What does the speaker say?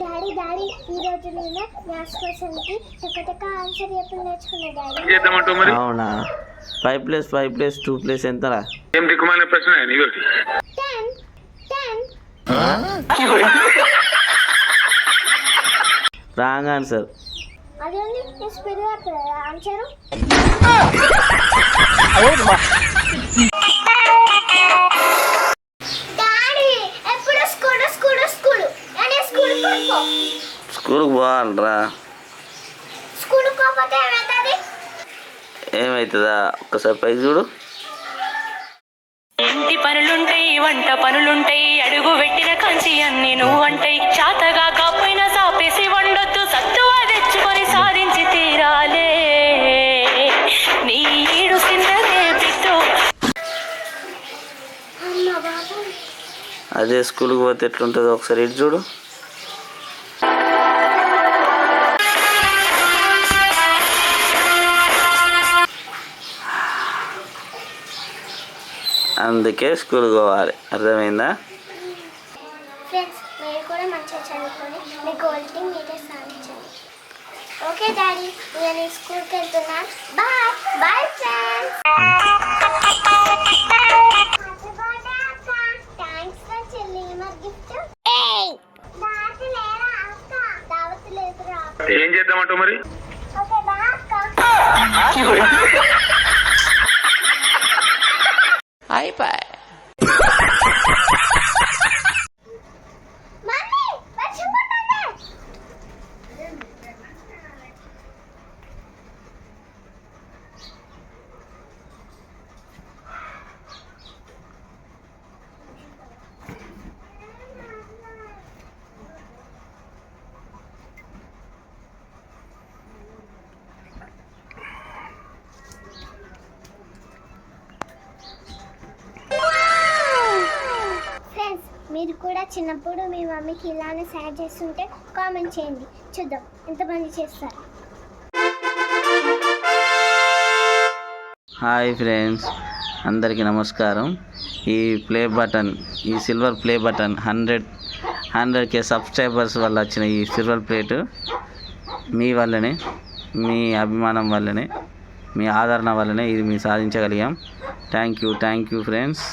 Daddy daddy ఈ రోజు నేను మ్యాథ్స్ క్వశ్చన్కి టక టక ఆన్సర్ చెప్పి నేర్చుకున్నా డాడీ. ఏం చేద్దామంటావు మరి? అవునా? Five plus five plus two plus ఎంతరా? ఏం దిక్కుమాలిన ప్రశ్న నీతోటి? టెన్ టెన్ రాంగ్ ఆన్సర్ అది ఉంది నేను స్పీడ్గా ఆన్సరు స్కూల్కి పోవాలరా స్కూల్ పోతే ఏమవుతుంది ఒక్కసారి పైకి చూడు. ఇంటి పనులుంటాయి వంట పనులుంటాయి అడుగు పెట్టిన కంచి అన్ని నువ్వంటాయి. చాతగా కాపోయినా సాపేసి వండొద్దు సత్తువా తెచ్చుకొని సాధించి తీరాలే. నీ ఈడు సిందరే బిడ్డో. అమ్మ బాబు అదే స్కూల్కి పోతే ఎట్లుంటుందో ఒకసారి ఇటు చూడు. అందుకే స్కూల్కి పోవాలి. అర్థమైందా? ఫ్రెండ్స్ మీరు కూడా మంచిగా చదువుకొని మీ గోల్ టీమ్ మీరే సాధించండి. ఓకే డాడీ నేను స్కూల్కి వెళ్తున్నా. బాయ్ బాయ్ ఫ్రెండ్స్ థ్యాంక్స్ రా చెల్లి మరి గిఫ్ట్ దావత్ లేరా అక్క? దావత్ లేదురా ఏం చేద్దామంటావు మరి ఓకే బాయ్ అక్క మమ్మీ వర్షం పడుతుంది ఫ్రెండ్స్ మీరు కూడా చిన్నప్పుడు మీ మమ్మీకి ఇలానే సాడ్ చేస్తుంటే కామెంట్ చేయండి. చూద్దాం ఎంతమంది చేస్తారు? హాయ్ ఫ్రెండ్స్ అందరికీ నమస్కారం. ఈ ప్లే బటన్ ఈ silver play button hundred hundred K subscribers వల్ల వచ్చిన ఈ సిల్వర్ ప్లేట్ మీ వల్లనే మీ అభిమానం వల్లనే మీ ఆదరణ వల్లనే ఇది మేము సాధించగలిగాం. Thank you thank you friends